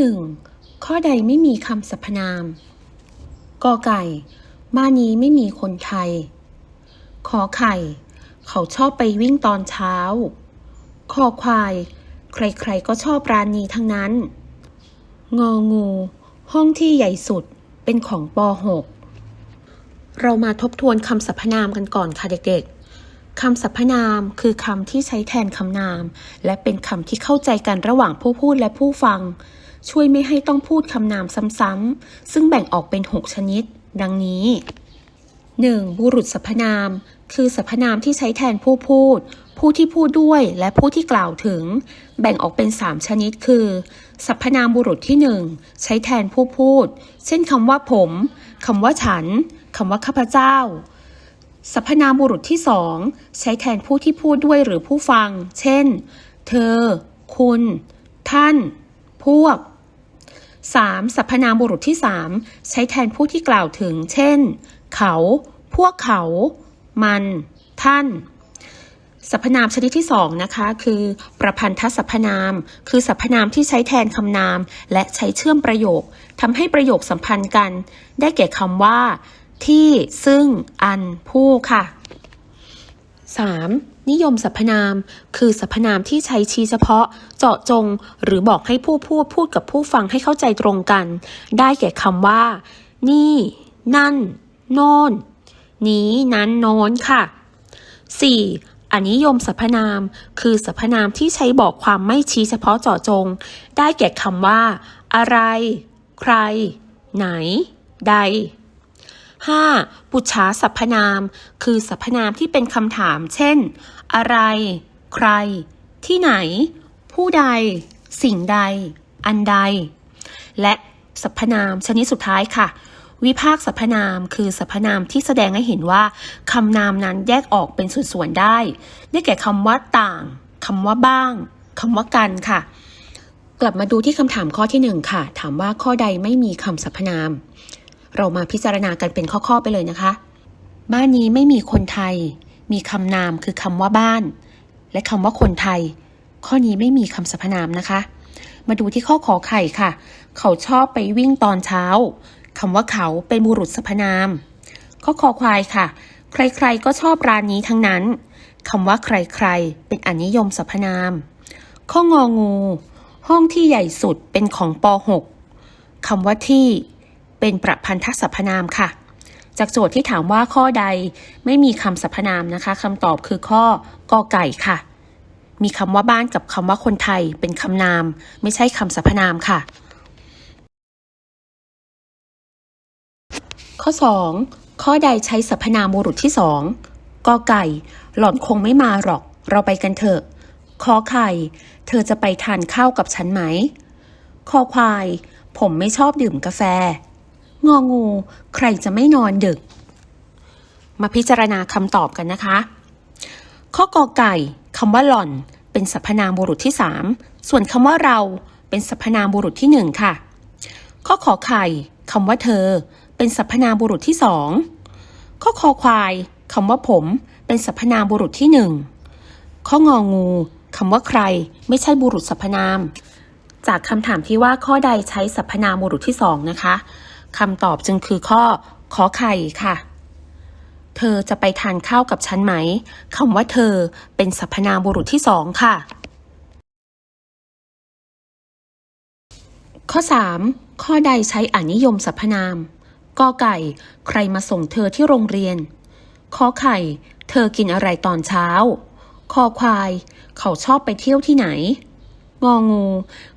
หนึ่งข้อใดไม่มีคำสรรพนาม กอไก่ บ้านนี้ไม่มีคนไทย ขอไข่ เขาชอบไปวิ่งตอนเช้า คอควาย ใครๆก็ชอบร้านนี้ทั้งนั้น งองู ห้องที่ใหญ่สุดเป็นของป .6 เรามาทบทวนคำสรรพนามกันก่อนค่ะเด็กๆคำสรรพนามคือคำที่ใช้แทนคำนาม และเป็นคำที่เข้าใจกันระหว่างผู้พูดและผู้ฟัง ช่วยไม่ให้ต้องพูดคำนามซ้ำๆ ซึ่งแบ่งออกเป็น 6 ชนิด ดังนี้ 1. บุรุษสรรพนาม คือสรรพนามที่ใช้แทนผู้พูด ผู้ที่พูดด้วยและผู้ที่กล่าวถึง แบ่งออกเป็น 3 ชนิด คือสรรพนามบุรุษที่ 1 ใช้แทนผู้พูด เช่นคำว่าผมคำว่าฉันคำว่าข้าพเจ้าสรรพนามบุรุษที่2ใช้แทนผู้ที่พูดด้วยหรือผู้ฟัง เช่น เธอ คุณ ท่าน พวก 3. สรรพนามบุรุษที่ 3 ใช้แทนผู้ที่กล่าวถึง เช่น เขา พวกเขา มัน ท่านสรรพนามชนิดที่2นะคะคือ ประพันธสรรพนาม คือสรรพนามที่ใช้แทนคำนาม และใช้เชื่อมประโยคทำให้ประโยคสัมพันธ์กัน ได้แก่คำว่า ที่ซึ่ง อัน ผู้ค่ะ 3. นิยมสรรพนาม คือสรรพนามที่ใช้ชี้เฉพาะ เจาะจง หรือบอกให้ผู้พูดพูดกับผู้ฟังให้เข้าใจตรงกัน ได้แก่คำว่า นี่ นั่น โน่น นี้ นั้นโน้นค่ะ 4. อนิยมสรรพนาม คือสรรพนามที่ใช้บอกความไม่ชี้เฉพาะเจาะจง ได้แก่คำว่า อะไร ใคร ไหน ใด 5. ปุจฉาสรรพนาม คือสรรพนามที่เป็นคำถาม เช่น อะไร ใคร ที่ไหน ผู้ใด สิ่งใด อันใด และสรรพนามชนิดสุดท้ายค่ะ วิภาคสรรพนามคือสรรพนามที่แสดงให้เห็นว่าคำนามนั้นแยกออกเป็นส่วนๆได้ ได้แก่คำว่าต่างคำว่าบ้างคำว่ากันค่ะ กลับมาดูที่คำถามข้อที่หนึ่งค่ะ ถามว่าข้อใดไม่มีคำสรรพนาม เรามาพิจารณากันเป็นข้อๆไปเลยนะคะ บ้านนี้ไม่มีคนไทย มีคำนามคือคำว่าบ้าน และคำว่าคนไทย ข้อนี้ไม่มีคำสรรพนามนะคะ มาดูที่ข้อขอไข่ค่ะ เขาชอบไปวิ่งตอนเช้าคำว่าเขาเป็นบุรุษสรรพนาม ข้อคอควายค่ะ ใครๆก็ชอบร้านนี้ทั้งนั้นคำว่าใครๆ เป็นอนิยมสรรพนาม ข้ององู ห้องที่ใหญ่สุดเป็นของป .6 คำว่าที่ เป็นประพันธสรรพนามค่ะ จากโจทย์ที่ถามว่าข้อใดไม่มีคำสรรพนามนะคะคำตอบคือข้อกอไก่ค่ะ มีคำว่าบ้านกับคำว่าคนไทยเป็นคำนาม ไม่ใช่คำสรรพนามค่ะ ข้อ 2 ข้อใดใช้สรรพนามบุรุษที่2กอไก่ หล่อนคงไม่มาหรอก เราไปกันเถอะขอไข่ เธอจะไปทานข้าวกับฉันไหมคอควาย ผมไม่ชอบดื่มกาแฟ งองู ใครจะไม่นอนดึก มาพิจารณาคำตอบกันนะคะ ข้อกอไก่คำว่าหล่อน เป็นสรรพนามบุรุษที่ 3 ส่วนคำว่าเราเป็นสรรพนามบุรุษที่ 1 ค่ะ ข้อขอไข่คำว่าเธอ เป็นสรรพนามบุรุษที่2ข้อคอควายคำว่าผม เป็นสรรพนามบุรุษที่1ข้ององูคำว่าใคร ไม่ใช่บุรุษสรรพนาม จากคำถามที่ว่าข้อใดใช้สรรพนามบุรุษที่2นะคะ คำตอบจึงคือข้อขอไข่ค่ะ เธอจะไปทานข้าวกับฉันไหมคำว่าเธอเป็นสรรพนามบุรุษที่สองค่ะ ข้อ 3 ข้อใดใช้อนิยมสรรพนามกอไก่ ใครมาส่งเธอที่โรงเรียนขอไข่ เธอกินอะไรตอนเช้าคอควาย เขาชอบไปเที่ยวที่ไหน งองู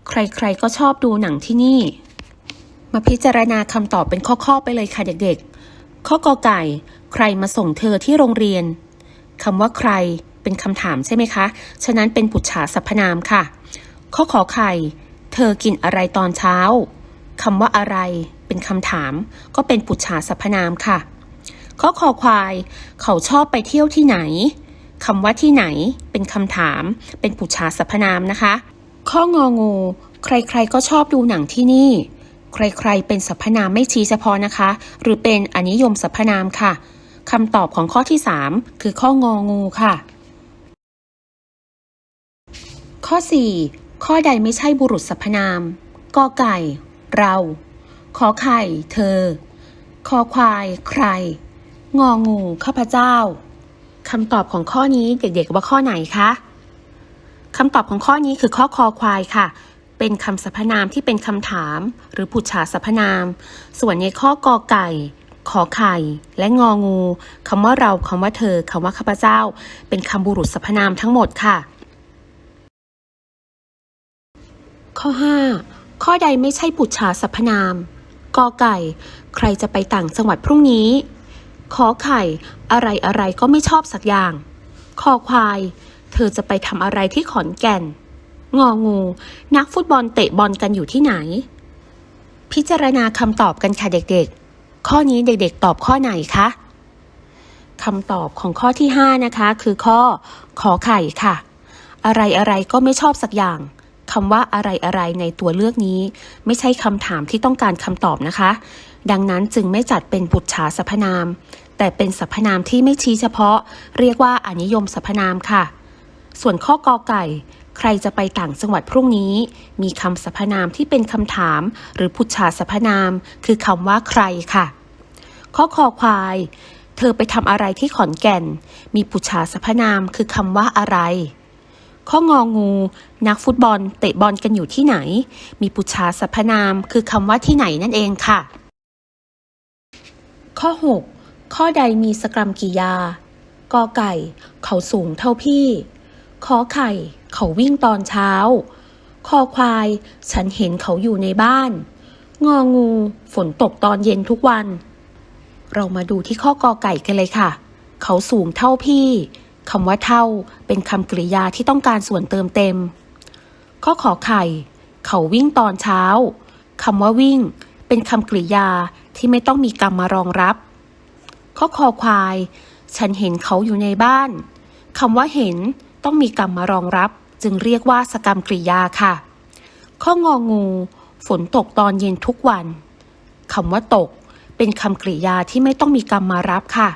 ใครๆก็ชอบดูหนังที่นี่ มาพิจารณาคำตอบเป็นข้อๆไปเลยค่ะเด็กๆ ข้อกอไก่ ใครมาส่งเธอที่โรงเรียนคำว่าใครเป็นคำถามใช่ไหมคะ ฉะนั้นเป็นปุจฉาสรรพนามค่ะ ข้อขอไข่ เธอกินอะไรตอนเช้าคำว่าอะไรเป็นคำถาม ก็เป็นปุจฉาสรรพนามค่ะ ข้อคอควาย เขาชอบไปเที่ยวที่ไหนคำว่าที่ไหนเป็นคำถาม เป็นปุจฉาสรรพนามนะคะ ข้ององู ใครๆก็ชอบดูหนังที่นี่ ใครๆ เป็นสรรพนามไม่ชี้เฉพาะนะคะ หรือเป็นอนิยมสรรพนามค่ะคำตอบของข้อที่ 3 คือข้ององูค่ะ ข้อ 4 ข้อใดไม่ใช่บุรุษสรรพนามกอไก่ เรา ขอไข่ เธอ คอควาย ใคร งองู ข้าพเจ้าคำตอบของข้อนี้เด็กๆว่าข้อไหนคะคำตอบของข้อนี้คือข้อคอควายค่ะ เป็นคำสรรพนามที่เป็นคำถาม หรือผุดฉาสรรพนาม ส่วนในข้อกอไก่ ขอไข่ และงองูคำว่าเราคำว่าเธอคำว่าข้าพเจ้า เป็นคำบุรุษสรรพนามทั้งหมดค่ะ ข้อ 5 ข้อใดไม่ใช่ปุจฉาสรรพนามกอไก่ ใครจะไปต่างจังหวัดพรุ่งนี้ ขอไข่ อะไรอะไรก็ไม่ชอบสักอย่าง คอควาย เธอจะไปทำอะไรที่ขอนแก่น งองู นักฟุตบอลเตะบอลกันอยู่ที่ไหน พิจารณาคำตอบกันค่ะเด็กๆ ข้อนี้เด็กๆ ตอบข้อไหนคะคำตอบของข้อที่ 5 นะคะ คือข้อขอไข่ค่ะ อะไรอะไรก็ไม่ชอบสักอย่างคำว่าอะไรอะไรในตัวเลือกนี้ ไม่ใช่คำถามที่ต้องการคำตอบนะคะ ดังนั้นจึงไม่จัดเป็นบุตรฉาสรรพนาม แต่เป็นสรรพนามที่ไม่ชี้เฉพาะ เรียกว่าอนิยมสรรพนามค่ะ ส่วนข้อกอไก่ ใครจะไปต่างจังหวัดพรุ่งนี้ มีคำสรรพนามที่เป็นคำถาม หรือพุชชาสรรพนาม คือคำว่าใครค่ะ ข้อคอควาย เธอไปทำอะไรที่ขอนแก่น มีปุชชาสรรพนามคือคำว่าอะไร ข้ององู นักฟุตบอลเตะบอลกันอยู่ที่ไหน มีปุชชาสรรพนามคือคำว่าที่ไหนนั่นเองค่ะ ข้อ 6 ข้อใดมีสกรัมกิยากอไก่ เขาสูงเท่าพี่ ขอไข่ เขาวิ่งตอนเช้า คอควาย ฉันเห็นเขาอยู่ในบ้าน งองู ฝนตกตอนเย็นทุกวัน เรามาดูที่ข้อกอไก่กันเลยค่ะ เขาสูงเท่าพี่คำว่าเท่าเป็นคำกริยาที่ต้องการส่วนเติมเต็ม ข้อขอไข่ เขาวิ่งตอนเช้าคำว่าวิ่ง เป็นคำกริยาที่ไม่ต้องมีกรรมมารองรับ ข้อคอควาย ฉันเห็นเขาอยู่ในบ้านคำว่าเห็นต้องมีกรรมมารองรับ จึงเรียกว่าสกรรมกริยาค่ะ ข้ององู ฝนตกตอนเย็นทุกวันคำว่าตก เป็นคำกริยาที่ไม่ต้องมีกรรมมารับค่ะ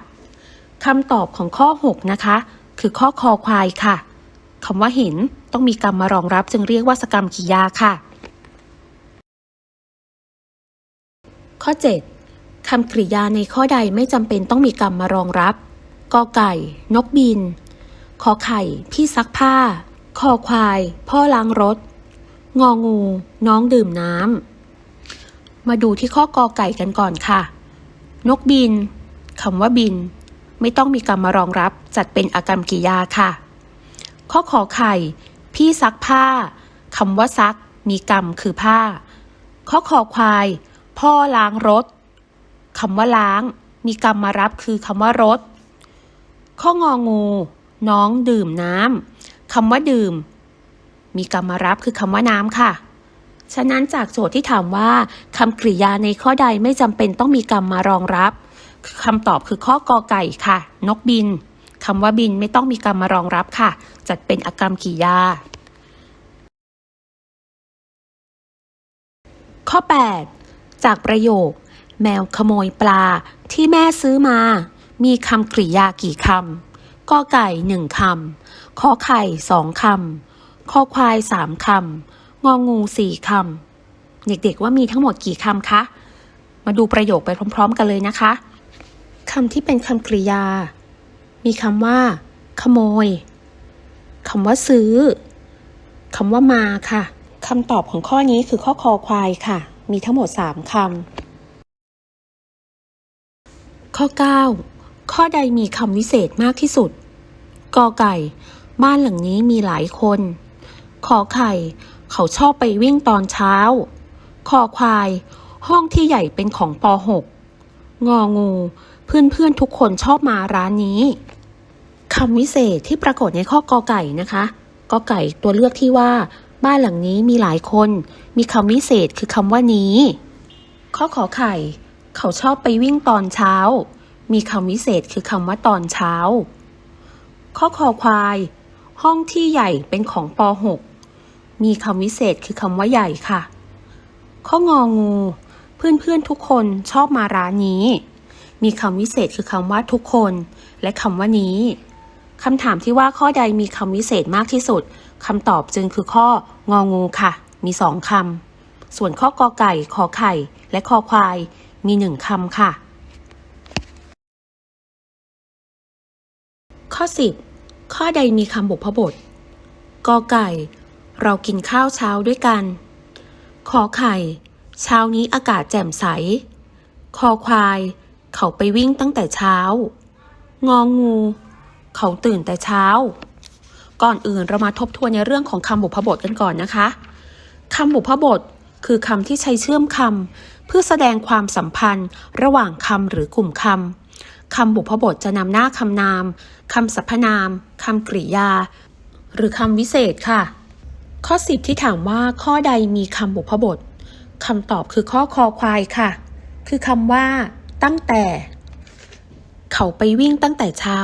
คำตอบของข้อ 6 นะคะ คือข้อคอควายค่ะคำว่าเห็นต้องมีกรรมมารองรับ จึงเรียกว่าสกรรมกิยาค่ะ ข้อ 7 คำกริยาในข้อใดไม่จำเป็นต้องมีกรรมมารองรับกอไก่ นกบิน ขอไข่ พี่ซักผ้า คอควาย พ่อล้างรถ งองู น้องดื่มน้ำ มาดูที่ข้อกอไก่กันก่อนค่ะ นกบินคำว่าบิน ไม่ต้องมีกรรมารองรับจัดเป็นอากรรมกิยาค่ะ ข้อขอไข่ พี่ซักผ้าคำว่าซัก มีกรรมคือผ้า ข้อขอควาย พ่อล้างรถคำว่าล้าง มีกรรมมารับคือคำว่ารถ ข้ององู น้องดื่มน้ำ คำว่าดื่ม มีกรรมารับคือคำว่าน้ำค่ะ ฉะนั้นจากโจทย์ที่ถามว่าคำกริยาในข้อใดไม่จำเป็นต้องมีกรรมมารองรับคำตอบคือข้อกอไก่ค่ะ นกบินคำว่าบินไม่ต้องมีกรรมมารองรับค่ะ จัดเป็นอากรรมกริยา ข้อ 8 จากประโยค แมวขโมยปลาที่แม่ซื้อมา มีคำกริยากี่คำ กอไก่หนึ่งคำขอไข่สองคำคอควายสามคำงองูสี่คำเด็กๆว่ามีทั้งหมดกี่คำคะ มาดูประโยคไปพร้อม ๆ กันเลยนะคะคำที่เป็นคำกริยา มีคำว่า ขโมยคำว่าซื้อคำว่ามาค่ะคำตอบของข้อนี้คือข้อคอควายค่ะ มีทั้งหมด 3คำข้อ 9 ข้อใดมีคำวิเศษมากที่สุด กอไก่ บ้านหลังนี้มีหลายคน ขอไข่ เขาชอบไปวิ่งตอนเช้า คอควาย ห้องที่ใหญ่เป็นของป .6 งองู เพื่อนๆทุกคนชอบมาร้านนี้คำวิเศษที่ปรากฏในข้อกอไก่นะคะกอไก่ตัวเลือกที่ว่า บ้านหลังนี้มีหลายคน มีคำวิเศษคือคำว่านี้ ข้อขอไข่ เขาชอบไปวิ่งตอนเช้า มีคำวิเศษคือคำว่าตอนเช้า ข้อคอควาย ห้องที่ใหญ่เป็นของป .6 มีคำวิเศษคือคำว่าใหญ่ค่ะ ข้ององู เพื่อนๆทุกคนชอบมาร้านนี้ มีคำวิเศษคือคำว่าทุกคน และคำว่านี้คำถามที่ว่าข้อใดมีคำวิเศษมากที่สุดคำตอบจึงคือข้ององูค่ะ มีสองคำส่วนข้อกอไก่ ขอไข่ และคอควาย มีหนึ่งคำค่ะ ข้อ 10 ข้อใดมีคำบุพบทกอไก่ เรากินข้าวเช้าด้วยกัน ขอไข่ เช้านี้อากาศแจ่มใส คอควาย เขาไปวิ่งตั้งแต่เช้า งองู เขาตื่นแต่เช้า ก่อนอื่นเรามาทบทวนในเรื่องของคำบุพบทกันก่อนนะคะคำบุพบทคือคำที่ใช้เชื่อมคำเพื่อแสดงความสัมพันธ์ระหว่างคำหรือกลุ่มคำ คำบุพบทจะนำหน้าคำนาม คำสรรพนาม คำกริยา หรือคำวิเศษค่ะ ข้อ 10 ที่ถามว่าข้อใดมีคำบุพบทคำตอบคือข้อคอควายค่ะ คือคำว่า ตั้งแต่ เขาไปวิ่งตั้งแต่เช้า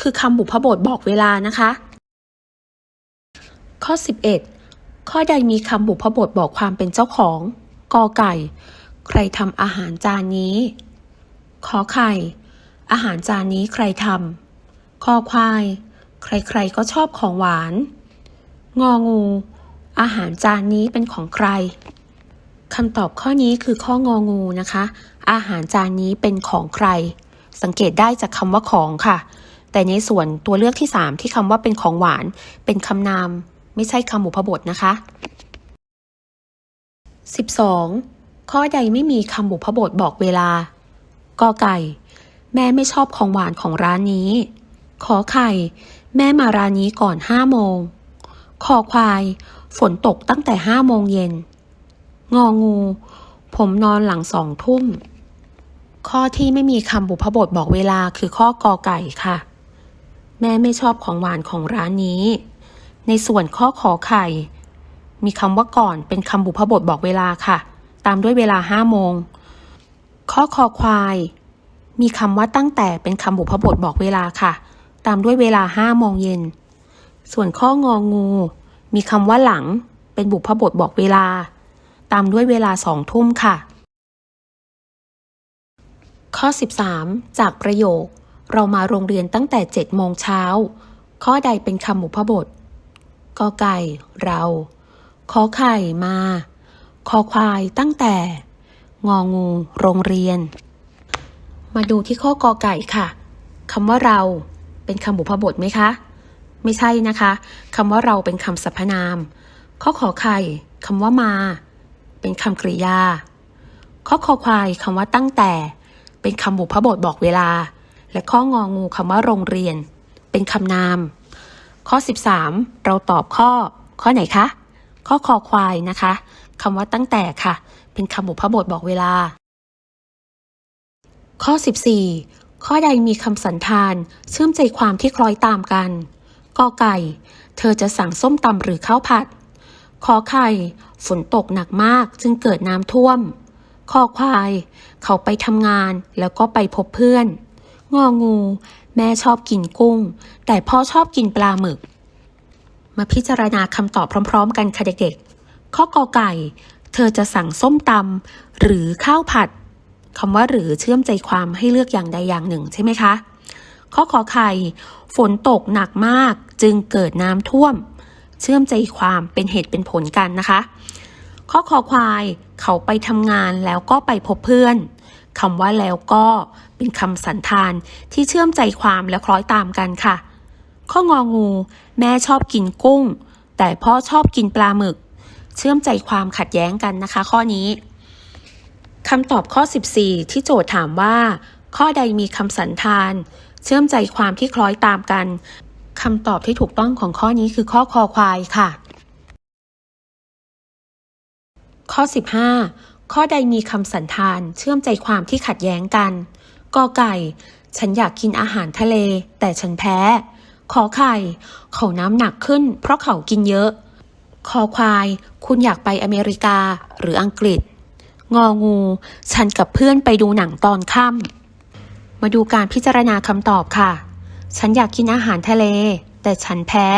คือคำบุพบทบอกเวลานะคะ ข้อ 11 ข้อใดมีคำบุพบทบอกความเป็นเจ้าของกอไก่ ใครทำอาหารจานนี้ ขอไข่ อาหารจานนี้ใครทำคอควาย ใครๆก็ชอบของหวาน งองู อาหารจานนี้เป็นของใครคำตอบข้อนี้คือข้ององูนะคะ อาหารจานนี้เป็นของใคร สังเกตได้จากคำว่าของค่ะ แต่ในส่วนตัวเลือกที่ 3 ที่คำว่าเป็นของหวาน เป็นคำนาม ไม่ใช่คำบุพบทนะคะ 12. ข้อใดไม่มีคำบุพบทบอกเวลากอไก่ แม่ไม่ชอบของหวานของร้านนี้ ขอไข่ แม่มาร้านนี้ก่อนห้าโมง คอควาย ฝนตกตั้งแต่ห้าโมงเย็น งองู ผมนอนหลังสองทุ่ม ข้อที่ไม่มีคำบุพบทบอกเวลาคือข้อกอไก่ค่ะ แม่ไม่ชอบของหวานของร้านนี้ ในส่วนข้อขอไข่ มีคำว่าก่อนเป็นคำบุพบทบอกเวลาค่ะ ตามด้วยเวลาห้าโมง ข้อคอควาย มีคำว่าตั้งแต่เป็นคำบุพบทบอกเวลาค่ะ ตามด้วยเวลาห้าโมงเย็น ส่วนข้ององู มีคำว่าหลัง เป็นบุพบทบอกเวลา ตามด้วยเวลาสองทุ่มค่ะ ข้อ 13 จากประโยค เรามาโรงเรียนตั้งแต่7โมงเช้า ข้อใดเป็นคำบุพบทกอไก่ เรา ขอไข่มา คอควายตั้งแต่ งองู โรงเรียน มาดูที่ข้อกอไก่ค่ะคำว่าเราเป็นคำบุพบทไหมคะ ไม่ใช่นะคะคำว่าเราเป็นคำสรรพนาม ข้อขอไข่คำว่ามา เป็นคำกริยา ข้อคอควายคำว่าตั้งแต่ เป็นคำบุพบทบอกเวลา และข้ององูคำว่าโรงเรียน เป็นคำนาม ข้อ 13 เราตอบข้อ ข้อไหนคะข้อคอควายนะคะคำว่าตั้งแต่ค่ะ เป็นคำบุพบทบอกเวลา ข้อ 14 ข้อใดมีคำสันธานเชื่อมใจความที่คล้อยตามกันกอไก่ เธอจะสั่งส้มตำหรือข้าวผัดขอไข่ ฝนตกหนักมากจึงเกิดน้ำท่วมคอควาย เขาไปทำงานแล้วก็ไปพบเพื่อน งองู แม่ชอบกินกุ้ง แต่พ่อชอบกินปลาหมึก มาพิจารณาคำตอบพร้อม ๆ กันค่ะเด็กๆข้อกอไก่ เธอจะสั่งส้มตำหรือข้าวผัด คำว่าหรือเชื่อมใจความให้เลือกอย่างใดอย่างหนึ่งใช่ไหมคะ ข้อขอไข่ ฝนตกหนักมากจึงเกิดน้ำท่วม เชื่อมใจความเป็นเหตุเป็นผลกันนะคะ ข้อคอควายเขาไปทำงานแล้วก็ไปพบเพื่อนคำว่าแล้วก็เป็นคำสันธานที่เชื่อมใจความและคล้อยตามกันค่ะ ข้ององู แม่ชอบกินกุ้ง แต่พ่อชอบกินปลาหมึก เชื่อมใจความขัดแย้งกันนะคะ ข้อนี้ คำตอบข้อ 14 ที่โจทย์ถามว่า ข้อใดมีคำสันธาน เชื่อมใจความที่คล้อยตามกันคำตอบที่ถูกต้องของข้อนี้คือข้อคอควายค่ะ ข้อ 15 ข้อใดมีคำสันธาน เชื่อมใจความที่ขัดแย้งกันกอไก่ ฉันอยากกินอาหารทะเล แต่ฉันแพ้ ขอไข่ เขาน้ำหนักขึ้น เพราะเขากินเยอะ คอควาย คุณอยากไปอเมริกาหรืออังกฤษ งองู ฉันกับเพื่อนไปดูหนังตอนค่ำมาดูการพิจารณาคำตอบค่ะ ฉันอยากกินอาหารทะเล แต่ฉันแพ้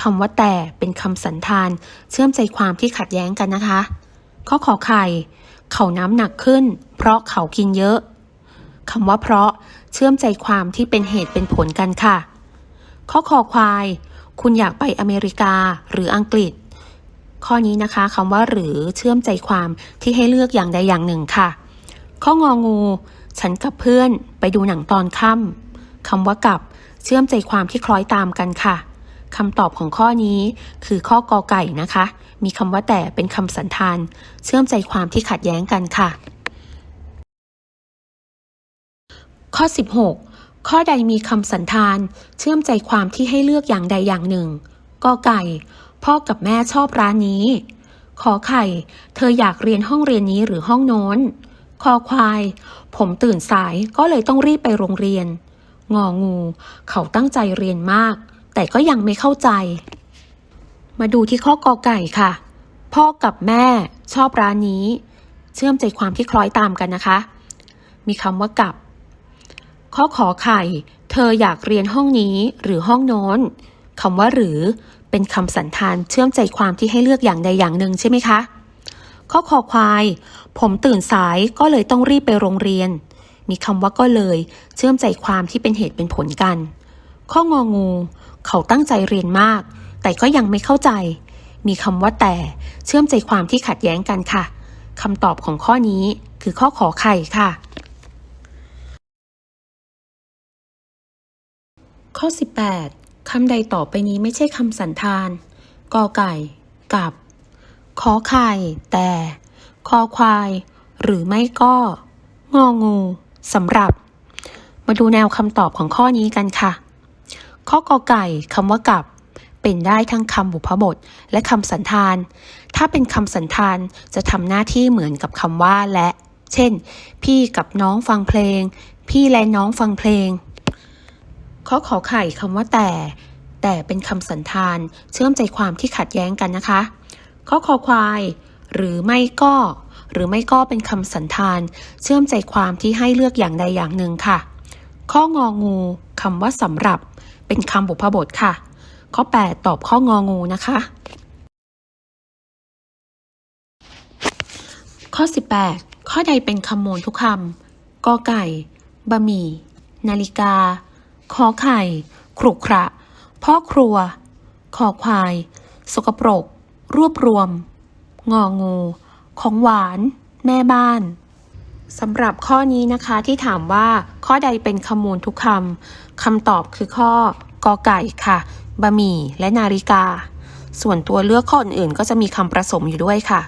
คำว่าแต่เป็นคำสันธานเชื่อมใจความที่ขัดแย้งกันนะคะข้อขอไข่ เขาน้ำหนักขึ้น เพราะเขากินเยอะคำว่าเพราะเชื่อมใจความที่เป็นเหตุเป็นผลกันค่ะ ข้อคอควาย คุณอยากไปอเมริกาหรืออังกฤษ ข้อนี้นะคะคำว่าหรือเชื่อมใจความที่ให้เลือกอย่างใดอย่างหนึ่งค่ะ ข้ององู ฉันกับเพื่อนไปดูหนังตอนค่ำคำว่ากับเชื่อมใจความที่คล้อยตามกันค่ะคำตอบของข้อนี้คือข้อกอไก่นะคะ มีคำว่าแต่เป็นคำสันธาน เชื่อมใจความที่ขัดแย้งกันค่ะ ข้อ 16 ข้อใดมีคำสันธาน เชื่อมใจความที่ให้เลือกอย่างใดอย่างหนึ่งกอไก่ พ่อกับแม่ชอบร้านนี้ ขอไข่ เธออยากเรียนห้องเรียนนี้หรือห้องโน้น คอควาย ผมตื่นสายก็เลยต้องรีบไปโรงเรียน งองู เขาตั้งใจเรียนมาก แต่ก็ยังไม่เข้าใจ มาดูที่ข้อกอไก่ค่ะ พ่อกับแม่ชอบร้านนี้ เชื่อมใจความที่คล้อยตามกันนะคะ มีคำว่ากับ ข้อขอไข่ เธออยากเรียนห้องนี้หรือห้องโน้นคำว่าหรือ เป็นคำสันธานเชื่อมใจความที่ให้เลือกอย่างใดอย่างหนึ่งใช่ไหมคะ ข้อคอควาย ผมตื่นสายก็เลยต้องรีบไปโรงเรียน มีคำว่าก็เลย เชื่อมใจความที่เป็นเหตุเป็นผลกัน ข้ององู เขาตั้งใจเรียนมาก แต่ก็ยังไม่เข้าใจ มีคำว่าแต่เชื่อมใจความที่ขัดแย้งกันค่ะคำตอบของข้อนี้คือข้อขอไข่ค่ะ ข้อ 18 คำใดต่อไปนี้ไม่ใช่คำสันธาน กอไก่ กับ ขอไข่ แต่ คอควาย หรือไม่ก็ งองูสำหรับ มาดูแนวคำตอบของข้อนี้กันค่ะ ข้อกอไก่คำว่ากับ เป็นได้ทั้งคำบุพบท และคำสันธาน ถ้าเป็นคำสันธานจะทำหน้าที่เหมือนกับคำว่าและ เช่น พี่กับน้องฟังเพลง พี่และน้องฟังเพลง ข้อขอไข่คำว่าแต่ แต่เป็นคำสันธานเชื่อมใจความที่ขัดแย้งกันนะคะ ข้อคอควาย หรือไม่ก็ หรือไม่ก็เป็นคำสันธาน เชื่อมใจความที่ให้เลือกอย่างใดอย่างหนึ่งค่ะ ข้ององูคำว่าสำหรับ เป็นคำบุพบทค่ะ ข้อ 8 ตอบข้ององูนะคะ ข้อ 18 ข้อใดเป็นคำโมลทุกคำกอไก่บะหมี่ นาฬิกา ขอไข่ ขรุขระพ่อครัวคอควาย สกปรก รวบรวม งองู ของหวาน แม่บ้านสำหรับข้อนี้นะคะที่ถามว่าข้อใดเป็นคำมูลทุกคำคำตอบคือข้อกอไก่ค่ะบะหมี่และนาฬิกา ส่วนตัวเลือกข้ออื่นๆก็จะมีคำผสมอยู่ด้วยค่ะ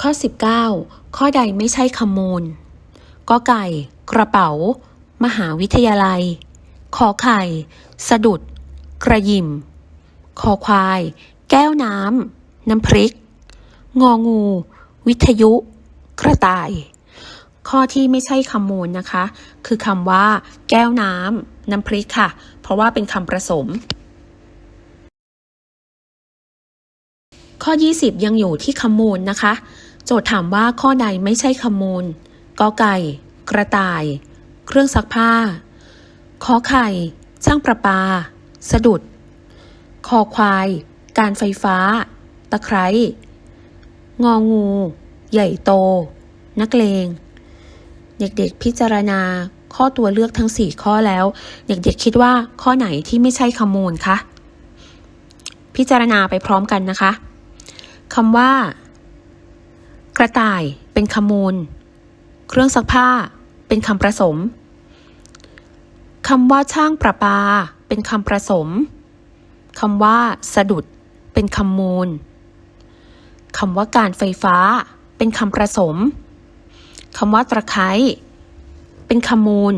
ข้อ 19 ข้อใดไม่ใช่คำมูล กอไก่ กระเป๋า มหาวิทยาลัย ขอไข่ สะดุด กระยิมคอควาย แก้วน้ำ น้ำพริก งองู วิทยุ กระต่าย ข้อที่ไม่ใช่คำมูลนะคะ คือคำว่า แก้วน้ำ น้ำพริกค่ะ เพราะว่าเป็นคำผสม ข้อ 20 ยังอยู่ที่คำมูลนะคะ โจทย์ถามว่าข้อใดไม่ใช่คำมูล กอไก่ กระต่าย เครื่องซักผ้า ขอไข่ ช่างประปา สะดุด คอควาย การไฟฟ้า ตะไคร้งองู ใหญ่โต นักเลง เด็กๆพิจารณาข้อตัวเลือกทั้ง 4 ข้อแล้ว เด็กๆคิดว่าข้อไหนที่ไม่ใช่คำมูลคะพิจารณาไปพร้อมกันนะคะคำว่า กระต่ายเป็นคำมูล เครื่องซักผ้า เป็นคำประสมคำว่าช่างประปา เป็นคำประสมคำว่า สะดุด เป็นคำมูลคำว่าการไฟฟ้า เป็นคำประสมคำว่าตะไคร้เป็นคำมูล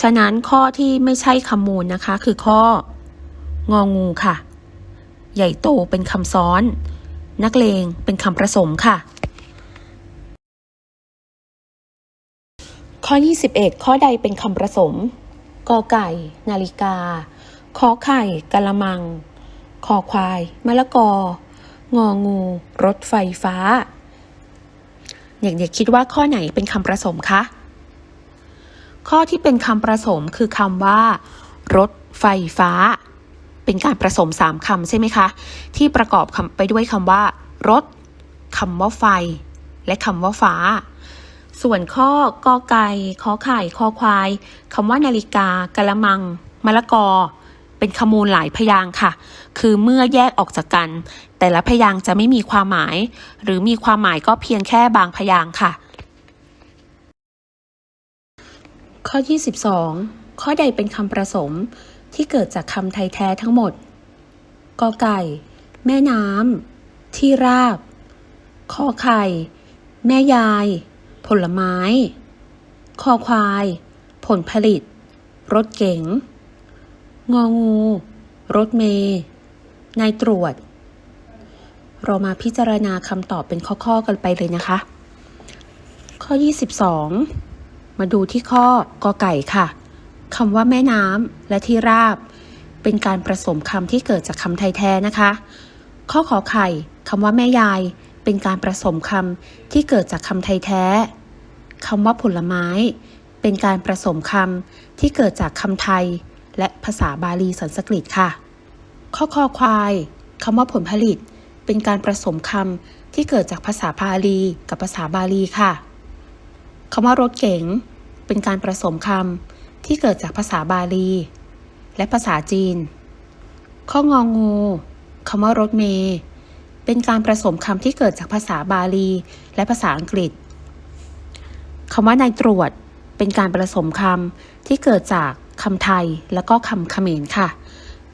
ฉะนั้นข้อที่ไม่ใช่คำมูลนะคะ คือข้อ งองูค่ะ ใหญ่โตเป็นคำซ้อน นักเลงเป็นคำประสมค่ะ ข้อ 21 ข้อใดเป็นคำผสมกอไก่ นาฬิกา ขอไข่กะละมังคอควาย มะละกอ งองู รถไฟฟ้า เด็กๆคิดว่าข้อไหนเป็นคำผสมคะ ข้อที่เป็นคำผสมคือคำว่า รถไฟฟ้า เป็นการผสมสามคำใช่ไหมคะ ที่ประกอบไปด้วยคำว่า รถคำว่าไฟ และคำว่าฟ้า ส่วนข้อกอไก่ขอไข่คอควายคำว่านาฬิกากะละมังมะละกอ เป็นขมูลหลายพยางค์ค่ะ คือเมื่อแยกออกจากกัน แต่ละพยางค์จะไม่มีความหมาย หรือมีความหมายก็เพียงแค่บางพยางค์ค่ะ ข้อ 22 ข้อใดเป็นคำประสมที่เกิดจากคำไทยแท้ทั้งหมดกอไก่ แม่น้ำที่ราบขอไข่ แม่ยาย ผลไม้ คอควาย ผลผลิต รถเก๋ง งองู รถเมย์นายตรวจ เรามาพิจารณาคำตอบเป็นข้อๆกันไปเลยนะคะ ข้อ 22 มาดูที่ข้อกอไก่ค่ะคำว่าแม่น้ำและที่ราบ เป็นการผสมคำที่เกิดจากคำไทยแท้นะคะ ข้อขอไข่คำว่าแม่ยาย เป็นการผสมคำที่เกิดจากคำไทยแท้คำว่าผลไม้ เป็นการผสมคำที่เกิดจากคำไทย และภาษาบาลีสันสกฤตค่ะ ข้อคอควายคำว่าผลผลิต เป็นการผสมคำที่เกิดจากภาษาบาลีกับภาษาบาลีค่ะคำว่ารถเก๋งเป็นการผสมคำที่เกิดจากภาษาบาลี และภาษาจีน ข้ององูคำว่ารถเมย์ เป็นการผสมคำที่เกิดจากภาษาบาลี และภาษาอังกฤษคำว่านายตรวจเป็นการผสมคำที่เกิดจากคำไทยแล้วก็คำเขมรค่ะ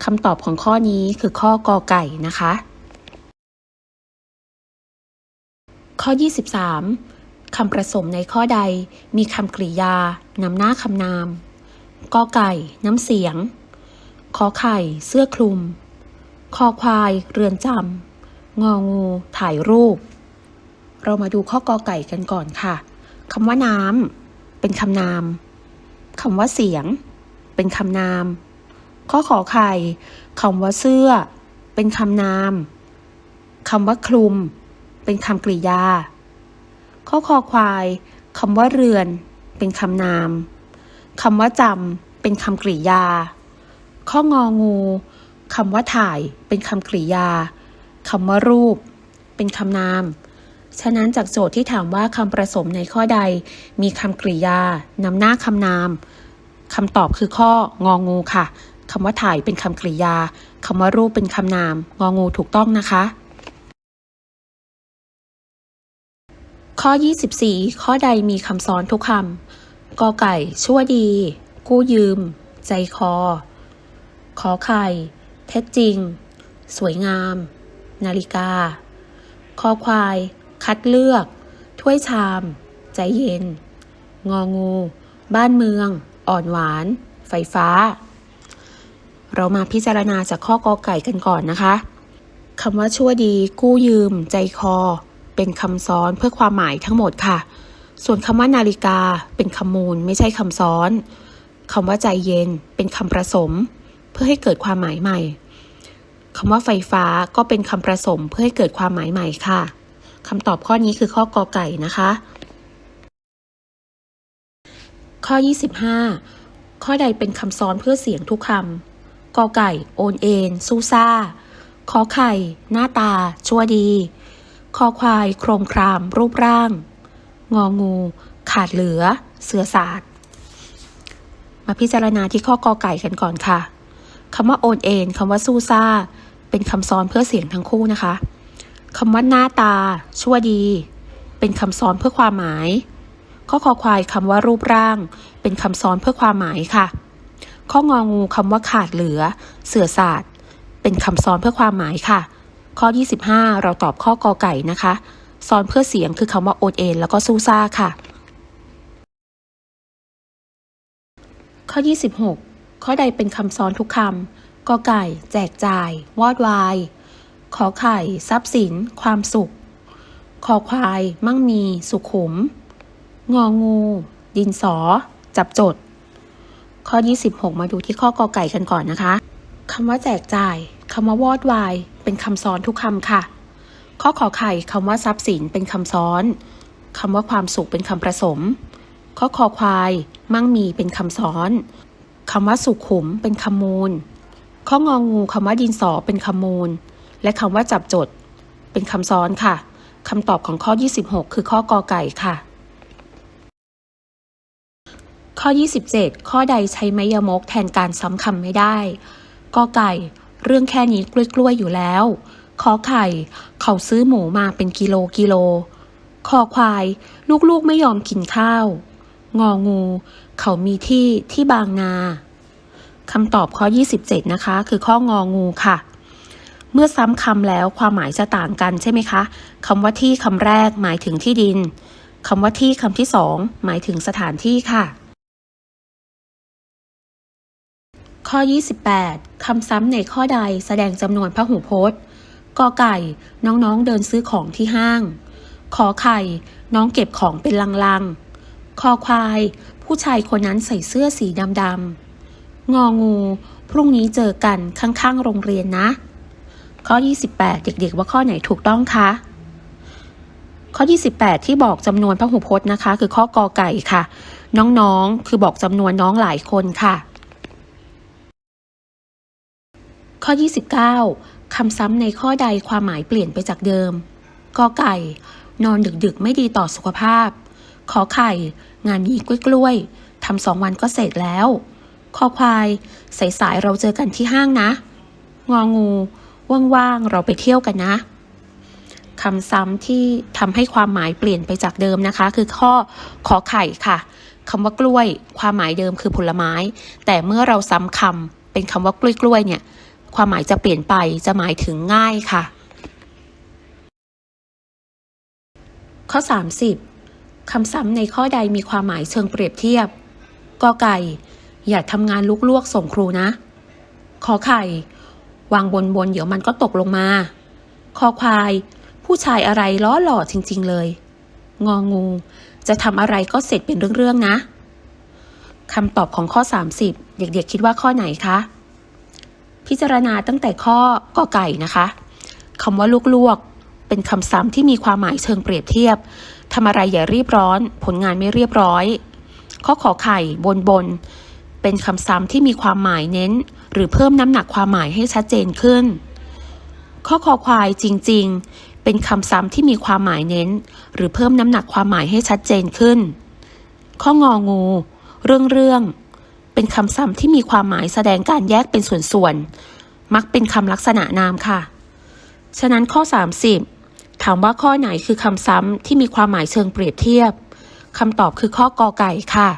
คำตอบของข้อนี้คือข้อกอไก่นะคะ ข้อ 23คำประสมในข้อใดมีคำกริยานำหน้าคำนามกอไก่น้ำเสียงขอไข่ เสื้อคลุมคอควาย เรือนจำ งองู ถ่ายรูป เรามาดูข้อกอไก่กันก่อนค่ะคำว่าน้ำเป็นคำนามคำว่าเสียง เป็นคำนาม ข้อขอไข่คำว่าเสื้อ เป็นคำนามคำว่าคลุม เป็นคำกริยา ข้อคอควายคำว่าเรือน เป็นคำนามคำว่าจำเป็นคำกริยา ข้ององูคำว่าถ่าย เป็นคำกริยา คำว่ารูป เป็นคำนาม ฉะนั้นจากโจทย์ที่ถามว่าคำประสมในข้อใด มีคำกริยานำหน้าคำนามคำตอบคือข้ององูค่ะคำว่าถ่ายเป็นคำกริยาคำว่ารูปเป็นคำนาม งองูถูกต้องนะคะ ข้อ 24 ข้อใดมีคำซ้อนทุกคำกอไก่ ชั่วดี กู้ยืม ใจคอ ขอไข่ เท็จจริง สวยงาม นาฬิกา คอควาย คัดเลือก ถ้วยชาม ใจเย็น งองู บ้านเมือง อ่อนหวาน ไฟฟ้า เรามาพิจารณาจากข้อกอไก่กันก่อนนะคะคำว่าชั่วดี กู้ยืม ใจคอ เป็นคำซ้อนเพื่อความหมายทั้งหมดค่ะ ส่วนคำว่านาฬิกา เป็นคำมูลไม่ใช่คำซ้อนคำว่าใจเย็น เป็นคำประสม เพื่อให้เกิดความหมายใหม่ คำว่าไฟฟ้าก็เป็นคำประสมเพื่อให้เกิดความหมายใหม่ค่ะคำตอบข้อนี้คือข้อกอไก่นะคะ ข้อ 25 ข้อใดเป็นคำซ้อนเพื่อเสียงทุกคำกอไก่ โอนเอ็นซูซ่าขอไข่ หน้าตา ชั่วดีคอควาย โครมคราม รูปร่าง งองู ขาดเหลือ เสือสาดมาพิจารณาที่ข้อกอไก่กันก่อนค่ะคำว่าโอนเอ็นคำว่าซูซ่า เป็นคำซ้อนเพื่อเสียงทั้งคู่นะคะคำว่าหน้าตา ชั่วดี เป็นคำซ้อนเพื่อความหมาย ข้อคอควายคำว่ารูปร่าง เป็นคำซ้อนเพื่อความหมายค่ะ ข้ององูคำว่าขาดเหลือ เสือศาสตร์ เป็นคำซ้อนเพื่อความหมายค่ะ ข้อ 25 เราตอบข้อกอไก่นะคะซ้อนเพื่อเสียงคือคำว่าโอนเอ็นแล้วก็ซูซ่าค่ะ ข้อ 26 ข้อใดเป็นคำซ้อนทุกคำ กอไก่ แจกจ่าย วอดวาย ขอไข่ ทรัพย์สิน ความสุขคอควาย มั่งมี สุขุม งองู ดินสอ จับจด ข้อ 26 มาดูที่ข้อกอไก่กันก่อนนะคะคำว่าแจกจ่ายคำว่าวอดวาย เป็นคำซ้อนทุกคำค่ะ ข้อขอไข่คำว่าทรัพย์สินเป็นคำซ้อนคำว่าความสุขเป็นคำผสม ข้อคอควาย มั่งมีเป็นคำซ้อนคำว่าสุขุมเป็นคำมูล ข้ององูคำว่าดินสอเป็นคำมูล และคำว่าจับจด เป็นคำซ้อนค่ะคำตอบของข้อ 26 คือข้อกอไก่ค่ะ ข้อ 27 ข้อใดใช้ไมยมกแทนการซ้ำคำไม่ได้กอไก่ เรื่องแค่นี้กล้วยๆอยู่แล้วขอไข่ เขาซื้อหมูมาเป็นกิโลกิโลคอควาย ลูกๆไม่ยอมกินข้าว งองู เขามีที่ที่บางนา คำตอบข้อ 27 นะคะ คือข้ององูค่ะ เมื่อซ้ำคำแล้วความหมายจะต่างกันใช่ไหมคะคำว่าที่คำแรกหมายถึงที่ดินคำว่าที่คำที่สองหมายถึงสถานที่ค่ะ ข้อ 28คำซ้ำในข้อใดแสดงจำนวนพหูพจน์กอไก่ น้องๆเดินซื้อของที่ห้าง ขอไข่ น้องเก็บของเป็นลังๆ คอควาย ผู้ชายคนนั้นใส่เสื้อสีดำๆ งองู พรุ่งนี้เจอกันข้างๆ โรงเรียนนะ ข้อ 28 เด็กๆ ว่าข้อไหนถูกต้องคะ ข้อ 28 ที่บอกจำนวนพหูพจน์นะคะ คือข้อกอไก่ค่ะ น้องๆ คือบอกจำนวนน้องหลายคนค่ะ ข้อ 29 คำซ้ำในข้อใดความหมายเปลี่ยนไปจากเดิมกอไก่ นอนดึกๆ ไม่ดีต่อสุขภาพ ขอไข่ งานนี้กล้วยๆทำสองวันก็เสร็จแล้ว คอควาย สายๆเราเจอกันที่ห้างนะ งองู ว่างๆ เราไปเที่ยวกันนะคำซ้ำที่ทำให้ความหมายเปลี่ยนไปจากเดิมนะคะ คือข้อขอไข่ค่ะคำว่ากล้วย ความหมายเดิมคือผลไม้ แต่เมื่อเราซ้ำคำเป็นคำว่ากล้วยๆเนี่ย ความหมายจะเปลี่ยนไปจะหมายถึงง่ายค่ะ ข้อ 30คำซ้ำในข้อใดมีความหมายเชิงเปรียบเทียบกอไก่ อย่าทำงานลุกลวกส่งครูนะ ขอไข่ วางบนบนเดี๋ยวมันก็ตกลงมา คอควาย ผู้ชายอะไรล้อหล่อจริง ๆ เลย งองู จะทำอะไรก็เสร็จเป็นเรื่องๆนะคำตอบของข้อ 30 เด็กๆ คิดว่าข้อไหนคะ พิจารณาตั้งแต่ข้อกอไก่นะคะคำว่าลวก เป็นคำซ้ำที่มีความหมายเชิงเปรียบเทียบทำอะไรอย่ารีบร้อน ผลงานไม่เรียบร้อย ข้อขอไข่บนบน เป็นคำซ้ำที่มีความหมายเน้น หรือเพิ่มน้ำหนักความหมายให้ชัดเจนขึ้น ข้อคอควายจริง ๆ เป็นคำซ้ำที่มีความหมายเน้น หรือเพิ่มน้ำหนักความหมายให้ชัดเจนขึ้น ข้ององู เรื่องเรื่องๆเป็นคำซ้ำที่มีความหมายแสดงการแยกเป็นส่วนๆ มักเป็นคำลักษณะนามค่ะ ฉะนั้นข้อ 30 ถามว่าข้อไหนคือคำซ้ำที่มีความหมายเชิงเปรียบเทียบคำตอบคือข้อกอไก่ค่ะ